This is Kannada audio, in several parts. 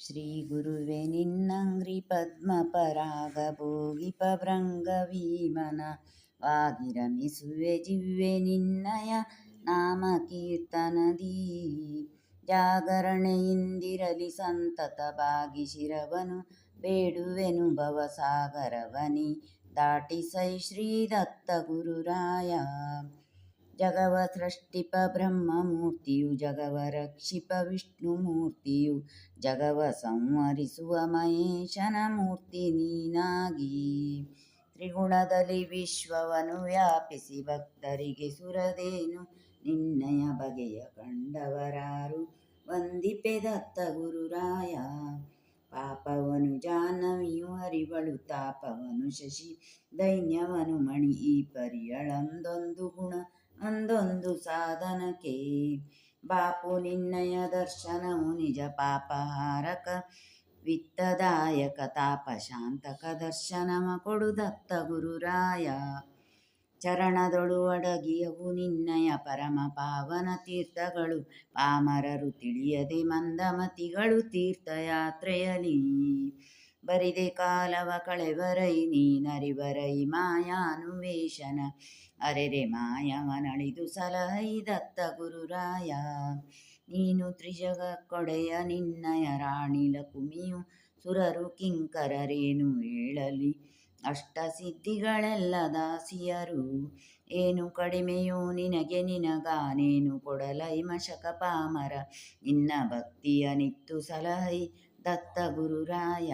ಶ್ರೀ ಗುರುವೆ, ನಿನ್ನಂಗ್ರಿ ಪದ್ಮ ಪರಾಗ ಭೋಗಿಪ ಭೃಂಗ ವೀಮನ ವಾಗಿರಮಿಸುವೆ ಜಿವ್ವೆ ನಿನ್ನಯ ನಾಮ ಕೀರ್ತನದಿ ಜಾಗರಣೆಯಿಂದಿರಲಿ ಸಂತತ ಬಾಗಿ ಶಿರವನು, ಬೇಡುವೆನು ಭವಸಾಗರವನಿ ದಾಟಿಸೈ ಶ್ರೀ ದತ್ತ ಗುರುರಾಯ. ಜಗವ ಸೃಷ್ಟಿಪ ಬ್ರಹ್ಮಮೂರ್ತಿಯು ಜಗವ ರಕ್ಷಿಪ ವಿಷ್ಣುಮೂರ್ತಿಯು ಜಗವ ಸಂವರಿಸುವ ಮಹೇಶನ ಮೂರ್ತಿ ನೀನಾಗಿ. ತ್ರಿಗುಣದಲ್ಲಿ ವಿಶ್ವವನ್ನು ವ್ಯಾಪಿಸಿ ಭಕ್ತರಿಗೆ ಸುರದೇನು, ನಿನ್ನಯ ಬಗೆಯ ಕಂಡವರಾರು ವಂದಿಪೆ ದತ್ತ ಗುರುರಾಯ ಪಾಪವನು ಜಾಹ್ನವಿಯು ಹರಿವಳು, ತಾಪವನು ಶಶಿ, ದೈನ್ಯವನು ಮಣಿ, ಈ ಪರಿಯಳಂದೊಂದು ಗುಣ. ಒಂದೊಂದು ಸಾಧನಕ್ಕೆ. ಬಾಪು ನಿನ್ನಯ ದರ್ಶನವು ನಿಜ ಪಾಪಹಾರಕ, ವಿತ್ತದಾಯಕ ತಾಪ ಶಾಂತಕ ದರ್ಶನಮ ಕೊಡು ದತ್ತ ಗುರುರಾಯ. ಚರಣದೊಳು ಅಡಗಿಯವು ನಿನ್ನಯ ಪರಮ ಪಾವನ ತೀರ್ಥಗಳು. ಪಾಮರರು ತಿಳಿಯದೆ ಮಂದಮತಿಗಳು ತೀರ್ಥಯಾತ್ರೆಯಲಿ. ಬರಿದೆ ಕಾಲವ ಕಳೆವರೈ ನೀನರಿವರೈ ಮಾಯಾನುವೇಶನ ಅರೆರೆ ಮಾಯವನಳಿದು ಸಲಹೈ ದತ್ತ ಗುರುರಾಯ. ನೀನು ತ್ರಿಜಗ ಕೊಡೆಯ ನಿನ್ನಯ ರಾಣಿ ಲಕುಮಿಯು ಸುರರು ಕಿಂಕರರೇನು ಹೇಳಲಿ? ಅಷ್ಟ ಸಿದ್ಧಿಗಳೆಲ್ಲ ದಾಸಿಯರು. ಏನು ಕಡಿಮೆಯೋ ನಿನಗೆ ನಿನಗಾನೇನು ಕೊಡಲೈ ಮಶಕ ಪಾಮರ? ನಿನ್ನ ಭಕ್ತಿಯ ನಿತ್ತು ಸಲಹೈ ದತ್ತ ಗುರುರಾಯ.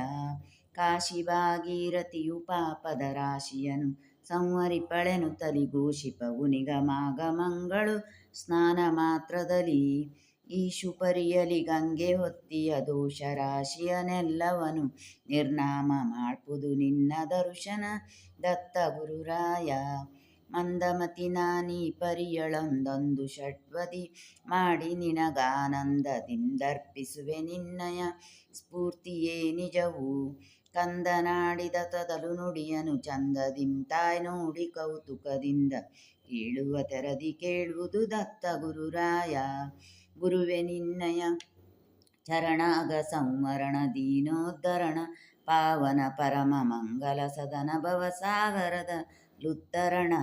ಕಾಶಿ ಭಾಗೀರಥಿಯು ಪಾಪದ ರಾಶಿಯನು ಸಂವರಿಪಳೆನು ತಲಿಘೋಷಿಪವು ನಿಗಮಾಗಮಂಗಳು ಸ್ನಾನ ಮಾತ್ರದಲ್ಲಿ. ಈಶು ಪರಿಯಲಿ ಗಂಗೆ ಹೊತ್ತಿಯ ದೋಷ ರಾಶಿಯನೆಲ್ಲವನು ನಿರ್ನಾಮ ಮಾಡ್ಪುದು ನಿನ್ನ ದರ್ಶನ ದತ್ತ ಗುರುರಾಯ. ಮಂದಮತಿ ನಾನಿ ಪರಿಯಳೊಂದೊಂದು ಷಟ್ವದಿ ಮಾಡಿ ನಿನಗಾನಂದದಿಂದರ್ಪಿಸುವೆ ನಿನ್ನಯ ಸ್ಫೂರ್ತಿಯೇ ನಿಜವು. ಕಂದನಾಡಿದ ತದಲು ನುಡಿಯನು ಚಂದದಿಂತಾಯ್ ನೋಡಿ ಕೌತುಕದಿಂದ ಕೇಳುವ ತೆರದಿ ಕೇಳುವುದು ದತ್ತ ಗುರುರಾಯ. ಗುರುವೆ ನಿನ್ನಯ ಚರಣಾಗ ಸಂವರಣ ದೀನೋದ್ಧರಣ ಪಾವನ ಪರಮ ಮಂಗಲ ಸದನ ಭವಸಾಗರದ ಲುತ್ತರಣ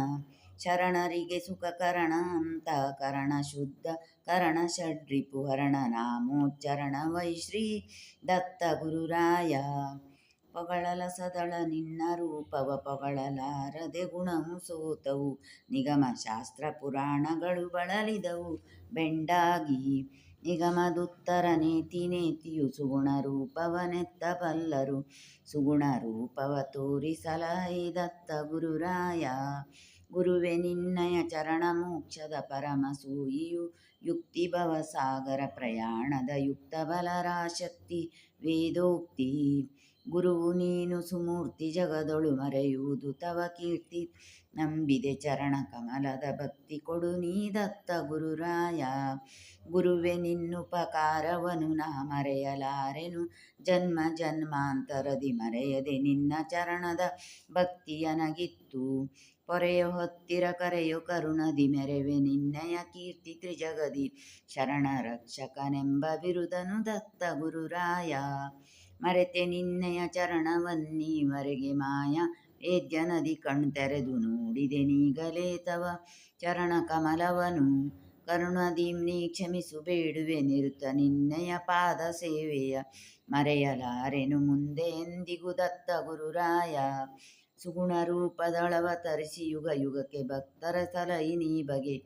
ಶರಣರಿಗೆ ಸುಖಕರಣ ಅಂತಃಕರಣ ಶುದ್ಧ ಕರಣ ಷಡ್ರಿಪುಹರಣ ನಾಮೋಚ್ಚರಣ ವೈ ಶ್ರೀ ದತ್ತ ಗುರುರಾಯ. ಪೊಗಳಲ ಸದಳ ನಿನ್ನ ರೂಪವ ಪೊಗಳಲಾರದೆ ಗುಣವು ಸೋತವು. ನಿಗಮ ಶಾಸ್ತ್ರ ಪುರಾಣಗಳು ಬಳಲಿದವು. ಬೆಂಡಾಗಿ ನಿಗಮದುತ್ತರ ನೇತಿ ನೇತಿಯು ಸುಗುಣ ರೂಪವನೆತ್ತಬಲ್ಲರು ಸುಗುಣ ರೂಪವ ತೋರಿಸಲಹೈ ದತ್ತ ಗುರುರಾಯ. ಗುರುವೆ ನಿನ್ನಯ ಚರಣ ಮೋಕ್ಷದ ಪರಮ ಸೂಯಿಯು ಯುಕ್ತಿ ಪ್ರಯಾಣದ ಯುಕ್ತ ಬಲರಾಶಕ್ತಿ ವೇದೋಕ್ತಿ. ಗುರುವು ನೀನು ಸುಮೂರ್ತಿ ಜಗದೊಳು ಮರೆಯುವುದು. ತವ ಕೀರ್ತಿ ನಂಬಿದೆ ಚರಣ ಕಮಲದ ಭಕ್ತಿ ಕೊಡು ನೀ ದತ್ತ ಗುರುರಾಯ. ಗುರುವೆ ನಿನ್ನುಪಕಾರವನು ನಾ ಮರೆಯಲಾರೆನು. ಜನ್ಮ ಜನ್ಮಾಂತರದಿ ಮರೆಯದೆ ನಿನ್ನ ಚರಣದ ಭಕ್ತಿಯನಗಿತ್ತು ಪೊರೆಯ ಹೊತ್ತಿರ ಕರೆಯು ಕರುಣದಿ ಮೆರೆವೆ ನಿನ್ನಯ ಕೀರ್ತಿ ತ್ರಿಜಗದಿ. ಶರಣ ರಕ್ಷಕನೆಂಬ ಬಿರುದನು ದತ್ತ ಗುರುರಾಯ. ಮರೆತೆ ನಿನ್ನಯ ಚರಣವನ್ನೀವರೆಗೆ ಮಾಯ. ವೇದ್ಯ ನದಿ ಕಣ್ತೆರೆದು ನೋಡಿದೆ ನೀಗಲೇ ತವ. ಚರಣ ಕಮಲವನು ಕರುಣದೀಂ ನೀ ಕ್ಷಮಿಸು ಬೇಡುವೆ ನಿರುತ ನಿನ್ನಯ ಪಾದ ಸೇವೆಯ. ಮರೆಯಲಾರೆನು ಮುಂದೆ ಎಂದಿಗೂ ದತ್ತ ಗುರುರಾಯ. ಸುಗುಣ ರೂಪದಳವತರಿಸಿ ಯುಗ ಯುಗಕ್ಕೆ ಭಕ್ತರ ಸಲಹಿ ನೀ ಬಗೆ.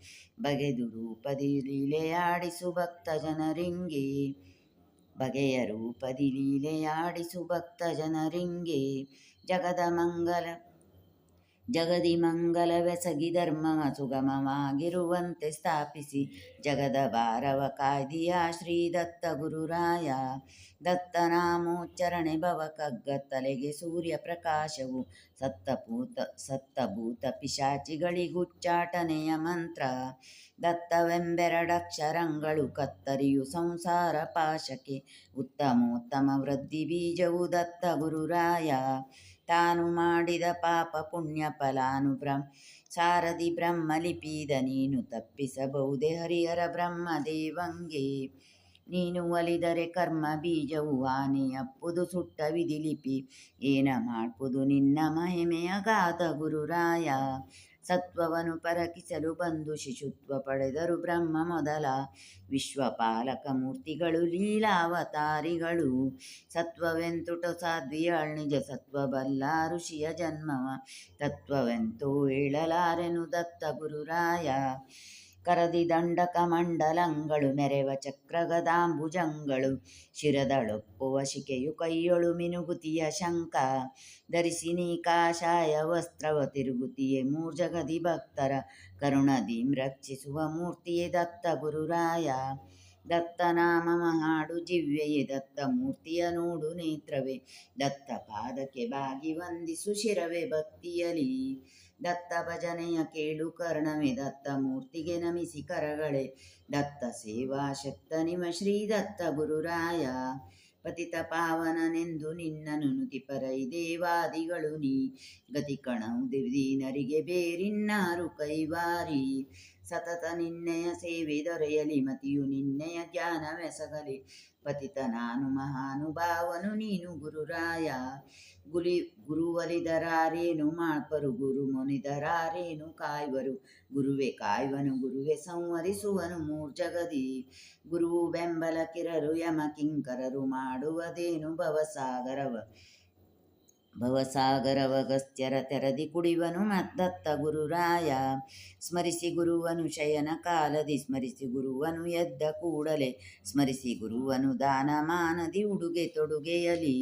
ಬಗೆದು ರೂಪದಿ ಲೀಲೆಯಾಡಿಸು ಭಕ್ತ ಜನರಿಂಗೆ. ಬಗೆಯ ರೂಪದಿ ಲೀಲೆಯಾಡಿಸು ಭಕ್ತ ಜನರಿಂಗೆ ಜಗದ ಮಂಗಲ ಜಗದಿ ಮಂಗಲವೆಸಗಿ ಧರ್ಮವ ಸುಗಮವಾಗಿರುವಂತೆ ಸ್ಥಾಪಿಸಿ ಜಗದ ಭಾರವ ಕಾಯ್ದಿಯ ಶ್ರೀ ದತ್ತ ಗುರುರಾಯ ದತ್ತನಾಮೋಚ್ಚರಣೆ ಭವ ಕಗ್ಗತ್ತಲೆಗೆ ಸೂರ್ಯ ಪ್ರಕಾಶವು ಸತ್ತಭೂತ ಸತ್ತಭೂತ ಪಿಶಾಚಿಗಳಿಗುಚ್ಚಾಟನೆಯ ಮಂತ್ರ. ದತ್ತವೆಂಬೆರಡಕ್ಷರಂಗಳು ಕತ್ತರಿಯು ಸಂಸಾರ ಪಾಶಕ್ಕೆ ಉತ್ತಮೋತ್ತಮ ವೃದ್ಧಿ ಬೀಜವು ದತ್ತ ಗುರುರಾಯ ತಾನು ಮಾಡಿದ ಪಾಪ ಪುಣ್ಯ ಫಲಾನು ಬ್ರಹ್ಮ ಸಾರಥಿ ಬ್ರಹ್ಮಲಿಪೀದ ನೀನು ತಪ್ಪಿಸಬಹುದೇ ಹರಿಹರ ಬ್ರಹ್ಮ ದೇವಂಗೆ ನೀನು ಒಲಿದರೆ ಕರ್ಮ ಬೀಜವು ಆನೆಯಪ್ಪುದು ಸುಟ್ಟ ವಿಧಿಲಿಪಿ ಏನ ಮಾಡ್ಬೋದು ನಿನ್ನ ಮಹಿಮೆಯ ಗಾತ ಗುರುರಾಯ ಸತ್ವವನ್ನು ಪರಕಿಸಲು ಬಂದು ಶಿಶುತ್ವ ಪಡೆದರು ಬ್ರಹ್ಮ ಮೊದಲ. ವಿಶ್ವಪಾಲಕ ಮೂರ್ತಿಗಳು, ಲೀಲಾವತಾರಿಗಳು. ಸತ್ವವೆಂತುಟ ಸಾಧ್ವಿಯಾಳ್ ನಿಜ ಸತ್ವ ಬಲ್ಲ ಋಷಿಯ ಜನ್ಮವ. ತತ್ವವೆಂತೂ ಹೇಳಲಾರೆನು ದತ್ತ ಗುರುರಾಯ. ಕರದಿ ದಂಡಕ ಮಂಡಲಂಗಳು ಮೆರೆವ ಚಕ್ರಗದಾಂಬುಜಂಗಳು, ಶಿರದಳೊಪ್ಪುವ ಶಿಕೆಯು ಕೈಯೊಳು ಮಿನುಗುತಿಯ ಶಂಕ ಧರಿಸಿ ನೀ ಕಾಷಾಯ ವಸ್ತ್ರವ ತಿರುಗುತಿಯೇ ಮೂರ್ಜಗದಿ ಭಕ್ತರ ಕರುಣದಿ ರಕ್ಷಿಸುವ ಮೂರ್ತಿಯೇ ದತ್ತ ಗುರುರಾಯ. ದತ್ತನಾಮ ಮಹಾಡು ಜಿವ್ಯೆಯೇ ದತ್ತ ಮೂರ್ತಿಯ ನೋಡು ನೇತ್ರವೇ, ದತ್ತ ಪಾದಕ್ಕೆ ಬಾಗಿ ವಂದಿಸು ಶಿರವೇ ಭಕ್ತಿಯಲಿ. ದತ್ತ ಭಜನೆಯ ಕೇಳು ಕರ್ಣವೇ ದತ್ತ ಮೂರ್ತಿಗೆ ನಮಿಸಿ ಕರಗಳೆ. ದತ್ತ ಸೇವಾ ಶಕ್ತ ನಿಮ ಶ್ರೀ ದತ್ತ ಗುರುರಾಯ. ಪತಿತ ಪಾವನನೆಂದು ನಿನ್ನನು ನುತಿಪರೈ ದೇವಾದಿಗಳು ನೀ. ಗತಿ ಕಣವು ದಿವ್ದೀನರಿಗೆ ಬೇರಿನ್ನಾರು ಕೈವಾರಿ. ಸತತ ನಿನ್ನೆಯ ಸೇವೆ ದೊರೆಯಲಿ, ಮತಿಯು ನಿನ್ನೆಯ ಜ್ಞಾನವೆಸಗಲಿ ಪತಿತ ನಾನು ಮಹಾನುಭಾವನು, ನೀನು ಗುರುರಾಯ. ಗುಲಿ ಗುರುವಲಿದರಾರೇನು ಮಾಡ್ಪರು? ಗುರು ಮುನಿದರಾರೇನು ಕಾಯ್ವರು? ಗುರುವೆ ಕಾಯ್ವನು, ಗುರುವೆ ಸಂವರಿಸುವನು ಮೂರ್ಜಗದಿ. ಗುರುವು ಬೆಂಬಲ ಕಿರರು, ಯಮ ಕಿಂಕರರು ಮಾಡುವದೇನು ಭವಸಾಗರವ? ಭವಸಾಗರವಗಸ್ತ್ಯರ ತೆರದಿ ಕುಡಿವನು ಮದ್ದತ್ತ ಗುರುರಾಯ. ಸ್ಮರಿಸಿ ಗುರುವನು ಶಯನ ಕಾಲದಿ, ಸ್ಮರಿಸಿ ಗುರುವನು ಎದ್ದ ಕೂಡಲೇ, ಸ್ಮರಿಸಿ ಗುರುವನು ದಾನ ಮಾನದಿ ಉಡುಗೆ ತೊಡುಗೆಯಲಿ.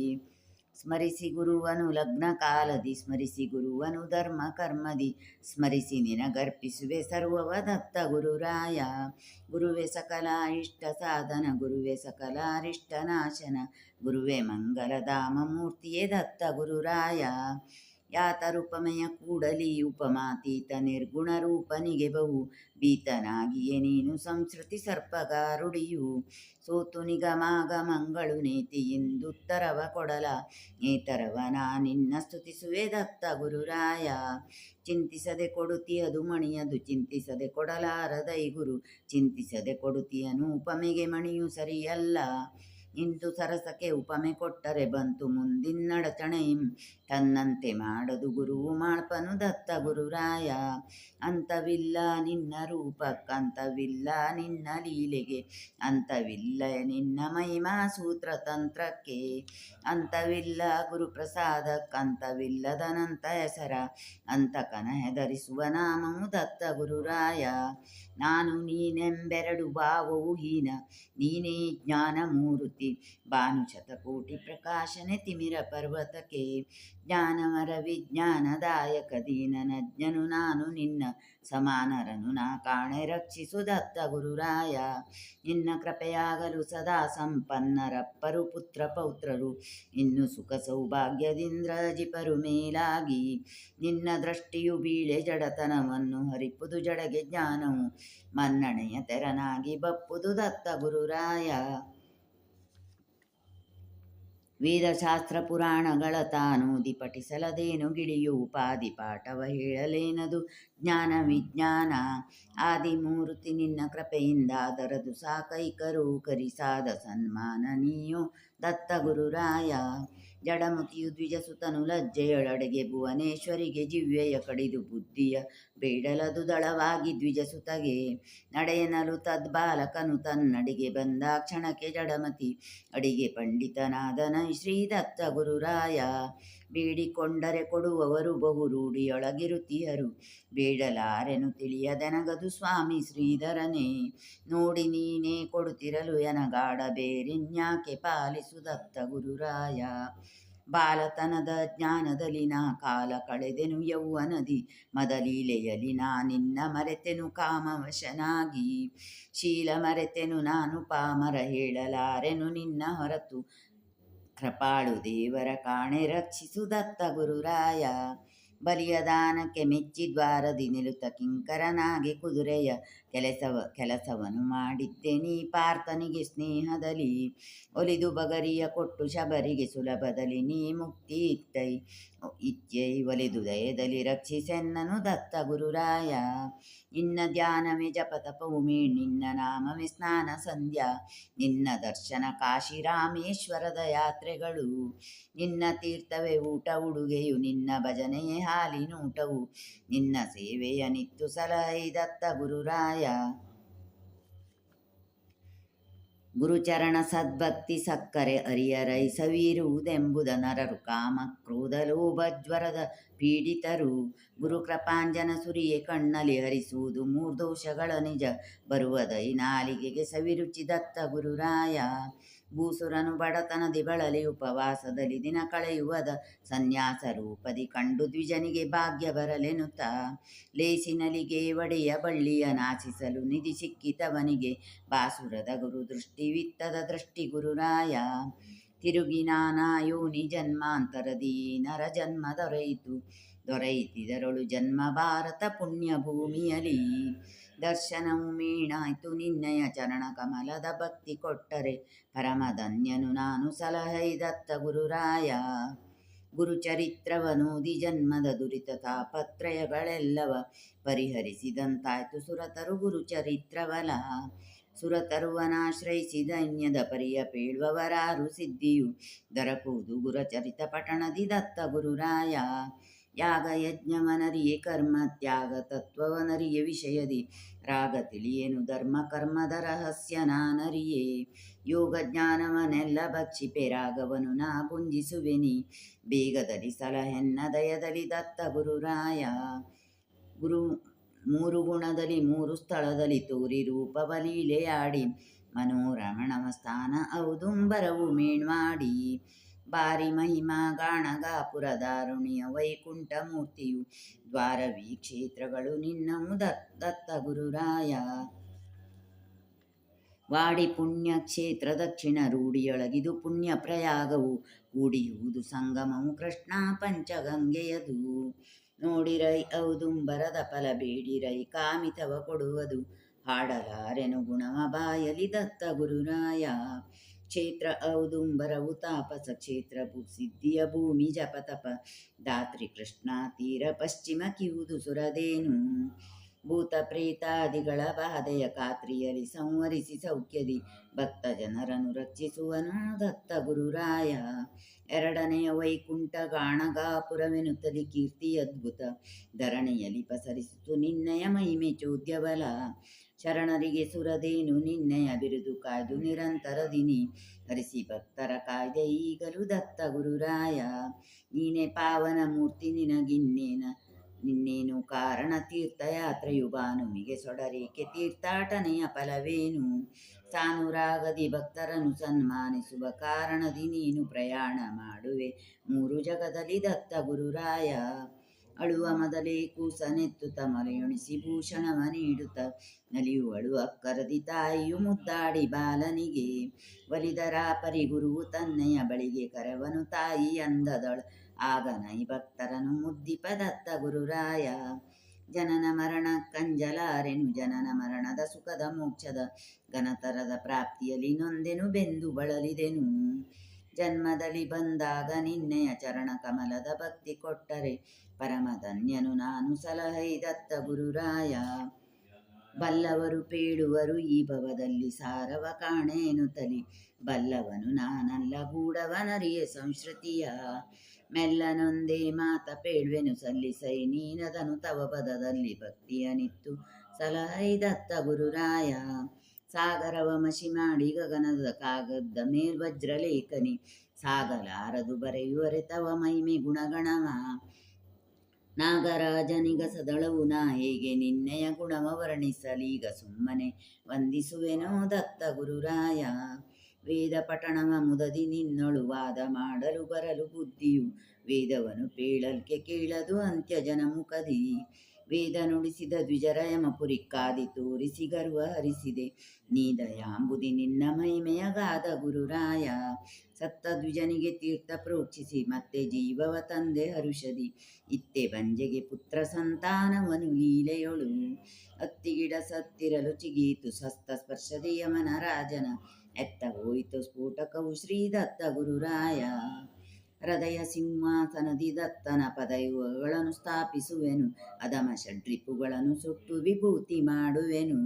ಸ್ಮರಿಸಿ ಗುರುವನು ಲಗ್ನ ಕಾಲದಿ, ಸ್ಮರಿಸಿ ಗುರುವನು ಧರ್ಮ ಕರ್ಮದಿ, ಸ್ಮರಿಸಿ ನಿನಗರ್ಪಿಸುವೆ ಸರ್ವವ ದತ್ತ ಗುರುರಾಯ. ಗುರುವೆ ಸಕಲ ಇಷ್ಟ ಸಾಧನ, ಗುರುವೆ ಸಕಲ ಅರಿಷ್ಟ ನಾಶನ ಗುರುವೆ ಮಂಗಲಧಾಮ ಮೂರ್ತಿಯೇ ದತ್ತ ಗುರುರಾಯ. ಯಾತರುಪಮಯ ಕೂಡಲಿ ಉಪಮಾತೀತ ನಿರ್ಗುಣ ರೂಪನಿಗೆ ಬಹು ಭೀತನಾಗಿಯೇ ನೀನು ಸಂಸ್ಕೃತಿ ಸರ್ಪಗಾರುಡಿಯು. ಸೋತು ನಿಗಮಾಗಮಂಗಳು ನೀತಿಯಿಂದುತ್ತರವ ಕೊಡಲ. ನೇತರವ ನಾ ನಿನ್ನ ಸ್ತುತಿಸುವೆ ದತ್ತ ಗುರುರಾಯ. ಚಿಂತಿಸದೆ ಕೊಡುತಿಯದು ಮಣಿಯದು, ಚಿಂತಿಸದೆ ಕೊಡಲಾರದೈ ಗುರು. ಚಿಂತಿಸದೆ ಕೊಡುತಿಯನು ಉಪಮೆಗೆ ಮಣಿಯು ಸರಿಯಲ್ಲ. ಇಂತು ಸರಸಕ್ಕೆ ಉಪಮೆ ಕೊಟ್ಟರೆ ಬಂತು ಮುಂದಿನ್ನಡಚಣೆಯಿಂ ತನ್ನಂತೆ ಮಾಡದು ಗುರು ಮಾಡ್ಪನು ದತ್ತ ಗುರುರಾಯ. ಅಂತವಿಲ್ಲ ನಿನ್ನ ರೂಪಕ್ಕಂತವಿಲ್ಲ ನಿನ್ನ ಲೀಲೆಗೆ, ಅಂತವಿಲ್ಲ ನಿನ್ನ ಮಹಿಮಾ ಸೂತ್ರ ತಂತ್ರಕ್ಕೆ. ಅಂತವಿಲ್ಲ ಗುರುಪ್ರಸಾದಕ್ಕಂತವಿಲ್ಲದನಂತ ಹೆಸರ. ಅಂತಕನ ಹೆದರಿಸುವ ನಾಮವು ದತ್ತ ಗುರುರಾಯ. ನಾನು ನೀನೆಂಬೆರಡು ಭಾವವು ಹೀನ. ನೀನೇ ಜ್ಞಾನ ಮೂರುತಿ. ಭಾನು ಶತಕೋಟಿ ಪ್ರಕಾಶನೆ ತಿಮಿರ ಪರ್ವತಕ್ಕೆ. ಜ್ಞಾನಮರ ವಿಜ್ಞಾನದಾಯಕ ದೀನನಜ್ಞನು ನಾನು ನಿನ್ನ ಸಮಾನರನು ನಾ ಕಾಣೆ ರಕ್ಷಿಸು ದತ್ತ ಗುರುರಾಯ. ನಿನ್ನ ಕೃಪೆಯಾಗಲು ಸದಾ ಸಂಪನ್ನರಪ್ಪರು ಪುತ್ರ ಪೌತ್ರರು. ಇನ್ನು ಸುಖ ಸೌಭಾಗ್ಯದಿಂದ ಜಿಪರು ಮೇಲಾಗಿ ನಿನ್ನ ದೃಷ್ಟಿಯು ಬೀಳೆ ಜಡತನವನ್ನು ಹರಿಪುದು ಜಡಗೆ ಜ್ಞಾನವು. ಮನ್ನಣೆಯ ತೆರನಾಗಿ ಬಪ್ಪುದು ದತ್ತ ಗುರುರಾಯ. ವೇದಶಾಸ್ತ್ರ ಪುರಾಣಗಳ ತಾನೂದಿ ಪಠಿಸಲದೇನು ಗಿಳಿಯು ಉಪಾಧಿ ಪಾಠವ ಹೇಳಲೇನದು ಜ್ಞಾನ ವಿಜ್ಞಾನ? ಆದಿಮೂರ್ತಿ ನಿನ್ನ ಕೃಪೆಯಿಂದ ಅದರದು ಸಾಕೈಕರು ಕರಿಸಾದ ಸನ್ಮಾನ ನೀಯು ದತ್ತ ಗುರುರಾಯ ಜಡಮತಿಯು ದ್ವಿಜಸುತನು ಲಜ್ಜೆಯೊಳಡೆಗೆ ಭುವನೇಶ್ವರಿಗೆ ಜಿವ್ಯೆಯ ಕಡಿದು ಬುದ್ಧಿಯ ಬೇಡಲದು ದಳವಾಗಿ ದ್ವಿಜಸುತಗೆ. ನಡೆಯನಲು ತದ್ಬಾಲಕನು ತನ್ನಡಿಗೆ ಬಂದ ಕ್ಷಣಕ್ಕೆ ಜಡಮತಿ. ಅಡಿಗೆ ಪಂಡಿತನಾದನ ಶ್ರೀ ದತ್ತ ಗುರುರಾಯ. ಬೇಡಿಕೊಂಡರೆ ಕೊಡುವವರು ಬಹು ರೂಢಿಯೊಳಗಿರುತ್ತೀಯರು ಬೇಡಲಾರೆನು ತಿಳಿಯದನಗದು ಸ್ವಾಮಿ ಶ್ರೀಧರನೇ. ನೋಡಿ ನೀನೇ ಕೊಡುತ್ತಿರಲು ಎನಗಾಡಬೇರಿನ್ಯಾಕೆ ಪಾಲಿಸು ದತ್ತ ಗುರುರಾಯ. ಬಾಲತನದ ಜ್ಞಾನದಲ್ಲಿ ನಾ ಕಾಲ ಕಳೆದೆನು ಯೌವನದಿ ಮದಲೀಲೆಯಲಿ ನಾ ನಿನ್ನ ಮರೆತೆನು ಕಾಮವಶನಾಗಿ. ಶೀಲ ಮರೆತೆನು ನಾನು ಪಾಮರ ಹೇಳಲಾರೆನು ನಿನ್ನ ಹೊರತು. ಕೃಪಾಳು ದೇವರ ಕಾಣೆ ರಕ್ಷಿಸು ದತ್ತ ಗುರುರಾಯ. ಬಲಿಯ ದಾನಕ್ಕೆ ಮೆಚ್ಚಿ ದ್ವಾರದಿ ನಿಲುತ ಕಿಂಕರನಾಗಿ ಕುದುರೆಯ ಕೆಲಸವ, ಕೆಲಸವನ್ನು ಮಾಡಿದ್ದೆ ನೀ ಪಾರ್ಥನಿಗೆ ಸ್ನೇಹದಲ್ಲಿ. ಒಲಿದು ಬಗರಿಯ ಕೊಟ್ಟು ಶಬರಿಗೆ ಸುಲಭದಲ್ಲಿ ನೀ ಮುಕ್ತಿ ಇತ್ತೈ. ಇತ್ಯೈ ಒಲಿದು ದಯದಲ್ಲಿ ರಕ್ಷಿಸೆನ್ನನು ದತ್ತ ಗುರುರಾಯ. ನಿನ್ನ ಧ್ಯಾನವೇ ಜಪ ತಪವು ಮೇ ನಿನ್ನ ನಾಮವೇ ಸ್ನಾನ ಸಂಧ್ಯಾ, ನಿನ್ನ ದರ್ಶನ ಕಾಶಿ ರಾಮೇಶ್ವರದ ಯಾತ್ರೆಗಳು ನಿನ್ನ ತೀರ್ಥವೇ ಊಟ ಉಡುಗೆಯು, ನಿನ್ನ ಭಜನೆಯೇ ಹಾಲಿನೂಟವು, ನಿನ್ನ ಸೇವೆಯ ನಿತ್ತು ಸಲಹೈ ದತ್ತ ಗುರುರಾಯ. ಗುರುಚರಣ ಸದ್ಭಕ್ತಿ ಸಕ್ಕರೆ ಅರಿಯರೈ ಸವಿರುವುದೆಂಬುದ ನರರು ಕಾಮ ಕ್ರೋಧ ಲೋಭ ಜ್ವರದ ಪೀಡಿತರು. ಗುರು ಕೃಪಾಂಜನ ಸುರಿಯೇ ಕಣ್ಣಲ್ಲಿ ಹರಿಸುವುದು ಮೂರ್ದೋಷಗಳ ನಿಜ. ಬರುವದೈ ನಾಲಿಗೆಗೆ ಸವಿರುಚಿ ದತ್ತ ಗುರುರಾಯ. ಭೂಸುರನು ಬಡತನದಿ ಬಳಲಿ ಉಪವಾಸದಲ್ಲಿ ದಿನ ಕಳೆಯುವದ ಸನ್ಯಾಸ ರೂಪದಿ ಕಂಡು ದ್ವಿಜನಿಗೆ ಭಾಗ್ಯ ಬರಲೆನುತ ಲೇಸಿನಲಿಗೆ ಒಡೆಯ ಬಳ್ಳಿಯ ನಾಚಿಸಲು ನಿಧಿ ಸಿಕ್ಕಿತವನಿಗೆ ಬಾಸುರದ ಗುರು ದೃಷ್ಟಿವಿತ್ತದ ದೃಷ್ಟಿ ಗುರುರಾಯ. ತಿರುಗಿ ನಾನಾ ಯೋನಿ ಜನ್ಮಾಂತರದಿ ನರ ಜನ್ಮ ದೊರೆಯಿತು. ದೊರೆಯಿತಿದರೊಳು ಜನ್ಮ ಭಾರತ ಪುಣ್ಯ ಭೂಮಿಯಲಿ. ದರ್ಶನವು ಮೀಣಾಯ್ತು ನಿನ್ನಯ ಚರಣ ಕಮಲದ ಭಕ್ತಿ ಕೊಟ್ಟರೆ ಪರಮಧನ್ಯನು ನಾನು ಸಲಹೈ ದತ್ತ ಗುರುರಾಯ. ಗುರುಚರಿತ್ರವನೂದಿ ಜನ್ಮದ ದುರಿತ ತಾಪತ್ರಯಗಳೆಲ್ಲವ ಪರಿಹರಿಸಿದಂತಾಯ್ತು ಸುರತರು ಗುರುಚರಿತ್ರವಲ. ಸುರತರುವನಾಶ್ರಯಿಸಿ ಧನ್ಯದ ಪರಿಯ ಪೇಳುವವರಾರು ಸಿದ್ಧಿಯು ದರಕುವುದು ಗುರುಚರಿತ ಪಠಣದಿ ದತ್ತ ಗುರುರಾಯ. ಯಾಗ ಯಜ್ಞವನರಿಯೇ ಕರ್ಮ ತ್ಯಾಗ ತತ್ವವನರಿಯ ವಿಷಯದಿ. ರಾಗ ತಿಳಿಯೇನು ಧರ್ಮ ಕರ್ಮದ ರಹಸ್ಯ ನಾನರಿಯೇ. ಯೋಗ ಜ್ಞಾನವನೆಲ್ಲ ಭಕ್ಷಿಪೆ ರಾಗವನು ನಾ ಪುಂಜಿಸುವೆನಿ. ಬೇಗದಲ್ಲಿ ಸಲಹೆನ್ನ ದಯದಲ್ಲಿ ದತ್ತ ಗುರುರಾಯ. ಗುರು ಮೂರು ಗುಣದಲ್ಲಿ ಮೂರು ಸ್ಥಳದಲ್ಲಿ ತೋರಿ ರೂಪವ ಲೀಲೆಯಾಡಿ ಮನೋರಮಣವ ಸ್ಥಾನ ಔದುಂಬರವು ಮೇಣ್ಮಾಡಿ ಬಾರಿ ಮಹಿಮಾ ವೈಕುಂಠ ಮೂರ್ತಿಯು ದ್ವಾರವಿ ಕ್ಷೇತ್ರಗಳು ನಿನ್ನವು ದತ್ ದತ್ತ ಗುರುರಾಯ. ವಾಡಿ ಪುಣ್ಯ ಕ್ಷೇತ್ರ ದಕ್ಷಿಣ ರೂಢಿಯೊಳಗಿದು ಪುಣ್ಯ ಪ್ರಯಾಗವು ಕೂಡಿಯುವುದು ಸಂಗಮವು ಕೃಷ್ಣ ಪಂಚಗಂಗೆಯದು. ನೋಡಿರೈ ಔದುಂಬರದ ಫಲ ಬೇಡಿರೈ ಕಾಮಿತವ ಕೊಡುವುದು ಹಾಡಲಾರೆನು ಗುಣವ ಬಾಯಲಿ ದತ್ತ ಗುರುರಾಯ. ಕ್ಷೇತ್ರ ಔದುಂಬರವು ತಾಪಸ ಕ್ಷೇತ್ರ ಭೂ ಸಿದ್ಧಿಯ ಭೂಮಿ ಜಪತಪ ದಾತ್ರಿ ಕೃಷ್ಣ ತೀರ ಪಶ್ಚಿಮ ಕಿವುದು ಸುರದೇನು? ಭೂತ ಪ್ರೇತಾದಿಗಳ ಬಾಧೆಯ ಖಾತ್ರಿಯಲಿ ಸಂವರಿಸಿ ಸೌಖ್ಯದಿ. ಭಕ್ತ ಜನರನ್ನು ರಕ್ಷಿಸುವನು ದತ್ತ ಗುರುರಾಯ. ಎರಡನೆಯ ವೈಕುಂಠ ಗಾಣಗಾಪುರವೆನ್ನುತ್ತದೆ ಕೀರ್ತಿ ಅದ್ಭುತ ಧರಣಿಯಲ್ಲಿ ಪಸರಿಸಿತು ನಿನ್ನಯ ಮಹಿಮೆ ಚೋದ್ಯವಲ ಶರಣರಿಗೆ ಸುರದೇನು ನಿನ್ನೆಯ ಬಿರುದು ಕಾಯ್ದು ನಿರಂತರದಿನಿ ಹರಿಸಿ ಭಕ್ತರ ಕಾಯ್ದೆ ಈಗಲೂ ದತ್ತ ಗುರುರಾಯ. ನೀನೆ ಪಾವನ ಮೂರ್ತಿ ನಿನಗಿನ್ನೇನ. ನಿನ್ನೇನು ಕಾರಣ ತೀರ್ಥಯಾತ್ರೆಯು ಬಾನುಮಿಗೆ ಸೊಡರೇಕೆ ತೀರ್ಥಾಟನೆಯ ಫಲವೇನು ಸಾನುರಾಗದಿ ಭಕ್ತರನ್ನು ಸನ್ಮಾನಿಸುವ ಕಾರಣದಿ ನೀನು ಪ್ರಯಾಣ ಮಾಡುವೆ. ಮೂರು ಜಗದಲ್ಲಿ ದತ್ತ ಗುರುರಾಯ. ಅಳುವ ಮೊದಲೇ ಕೂಸನೆತ್ತುತ್ತ ಮರೆಯುಣಿಸಿ ಭೂಷಣವ ನೀಡುತ್ತ ನಲಿಯುವಳು ಅಕ್ಕರದಿ ತಾಯಿಯು ಮುದ್ದಾಡಿ ಬಾಲನಿಗೆ, ಒಲಿದರ ಪರಿಗುರುವು ತನ್ನೆಯ ಬಳಿಗೆ ಕರವನು ತಾಯಿ ಅಂದದಳು. ಆಗ ನೈ ಭಕ್ತರನು ಮುದ್ದಿಪ ದತ್ತ ಗುರುರಾಯ, ಜನನ ಮರಣ ಕಂಜಲಾರೆನು, ಜನನ ಮರಣದ ಸುಖದ ಮೋಕ್ಷದ ಘನತರದ ಪ್ರಾಪ್ತಿಯಲ್ಲಿ ನೊಂದೆನು, ಬೆಂದು ಬಳಲಿದೆನು. ಜನ್ಮದಲ್ಲಿ ಬಂದಾಗ ನಿನ್ನೆಯ ಚರಣ ಕಮಲದ ಭಕ್ತಿ ಕೊಟ್ಟರೆ ಪರಮಧನ್ಯನು ನಾನು ಸಲಹೈ ದತ್ತ ಗುರುರಾಯ. ಬಲ್ಲವರು ಪೇಳುವರು ಈ ಭವದಲ್ಲಿ ಸಾರವ ಕಾಣೇನು ತಲಿ. ಬಲ್ಲವನು ನಾನಲ್ಲ ಗೂಢವನರಿಯ ಸಂಸ್ಕೃತಿಯ ಮೆಲ್ಲನೊಂದೇ ಮಾತ ಪೇಳ್ವೆನು ಸಲ್ಲಿಸೈ ನೀನದನು ತವ ಪದದಲ್ಲಿ ಭಕ್ತಿಯನಿತ್ತು. ಸಲಹೈ ದತ್ತ ಗುರುರಾಯ. ಸಾಗರವ ಮಸಿ ಮಾಡಿ ಗಗನದ ಕಾಗದ್ದ ಮೇಲ್ವಜ್ರಲೇಖನಿ ಸಾಗಲಾರದು ಬರೆಯುವರೆ ತವ ಮಹಿಮೆ ಗುಣಗಣವ. ನಾಗರಾಜನಿಗ ಸದಳವು ನಾ ಹೇಗೆ ನಿನ್ನೆಯ ಗುಣವ ವರ್ಣಿಸಲೀಗ ಸುಮ್ಮನೆ ವಂದಿಸುವೆನೋ ದತ್ತ ಗುರುರಾಯ. ವೇದ ಪಠಣವ ಮುದದಿ ನಿನ್ನೊಳು ವಾದ ಮಾಡಲು ಬರಲು ಬುದ್ಧಿಯು. ವೇದವನು ಪೇಳಲ್ಕೆ ಕೇಳದು ಅಂತ್ಯಜನ ಮುಖದಿ. ವೇದ ನುಡಿಸಿದ ದ್ವಿಜರಯಮಪುರಿ ಕಾದಿ ತೋರಿಸಿ ಗರ್ವ ಹರಿಸಿದೆ. ನೀ ದಯಾಂಬುದಿ ನಿನ್ನ ಮಹಿಮೆಯಗಾದ ಗುರುರಾಯ. ಸತ್ತ ದ್ವಿಜನಿಗೆ ತೀರ್ಥ ಪ್ರೋಕ್ಷಿಸಿ, ಮತ್ತೆ ಜೀವವ ತಂದೆ ಹರುಷದಿ. ಇತ್ತೆ ಬಂಜೆಗೆ ಪುತ್ರ ಸಂತಾನವನು ಲೀಲೆಯೊಳು. ಅತ್ತಿಗಿಡ ಸತ್ತಿರಲು ಚಿಗೀತು, ಸಸ್ತ ಸ್ಪರ್ಶದಿ ಯಮನ ರಾಜನ. ಎತ್ತ ಹೋಯಿತು ಸ್ಫೋಟಕವು ಶ್ರೀದತ್ತ ಗುರುರಾಯ. ಹೃದಯ ಸಿಂಹಾಸನದಿ ದತ್ತನ ಪದಯುಗಗಳನ್ನು ಸ್ಥಾಪಿಸುವೆನು. ಅಧಮ ಷಡ್ರಿಪುಗಳನ್ನು ಸುಟ್ಟು ವಿಭೂತಿ ಮಾಡುವೆನು.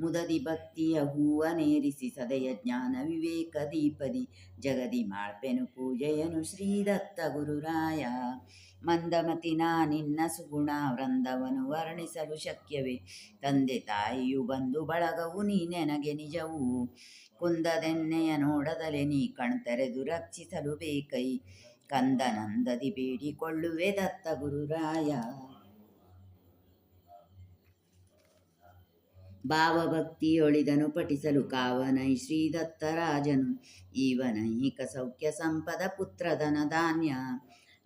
ಮುದದಿ ಭಕ್ತಿಯ ಹೂವನೇರಿಸಿ ಸದಯ ಜ್ಞಾನ ವಿವೇಕ ದೀಪದಿ. ಜಗದಿ ಮಾಡ್ಪೆನು ಪೂಜೆಯನು ಶ್ರೀದತ್ತ ಗುರುರಾಯ. ಮಂದಮತಿ ನಿನ್ನ ಸುಗುಣ ವೃಂದವನು ವರ್ಣಿಸಲು ಶಕ್ಯವೇ. ತಂದೆ ತಾಯಿಯು ಬಂದು ಬಳಗವು ನೀ ನೆನಗೆ ನಿಜವು. ಕುಂದದೆನ್ನೆಯ ನೋಡದಲೆ ನೀ ಕಣ್ತೆರೆದು ರಕ್ಷಿಸಲು ಬೇಕೈ. ಕಂದನಂದದಿ ಬೇಡಿಕೊಳ್ಳುವೆ ದತ್ತ ಗುರುರಾಯ. ಭಾವಭಕ್ತಿಯೊಳಿದನು ಪಠಿಸಲು ಕಾವನೈ ಶ್ರೀದತ್ತರಾಜನು. ಈವನೈಕ ಸೌಖ್ಯ ಸಂಪದ ಪುತ್ರಧನ ಧಾನ್ಯ.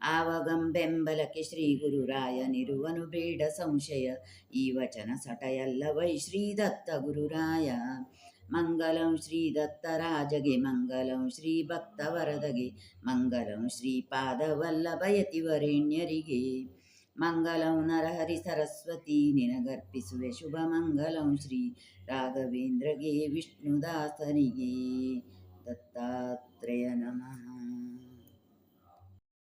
ಆವಗಂಬೆಂಬಲಕ್ಕೆ ಶ್ರೀ ಗುರುರಾಯನಿರುವನು ಬೇಡ ಸಂಶಯ. ಈ ವಚನ ಸಟಯಲ್ಲವೈ ಶ್ರೀದತ್ತ ಗುರುರಾಯ ಮಂಗಲಂ ಶ್ರೀದತ್ತರಾಜಗೆ, ಮಂಗಲಂ ಶ್ರೀ ಭಕ್ತವರದಗೆ ಮಂಗಲಂ ಶ್ರೀಪಾದವಲ್ಲಭಯತಿವರೇಣ್ಯರಿಗೆ. ಮಂಗಲಂ मङ्गलं नरहरिसरस्वती नरहरिसरस्वतीनिनगर्पिसुवे शुभमङ्गलं श्रीराघवेन्द्रगे विष्णुदासनिगे दत्तात्रेय नमः।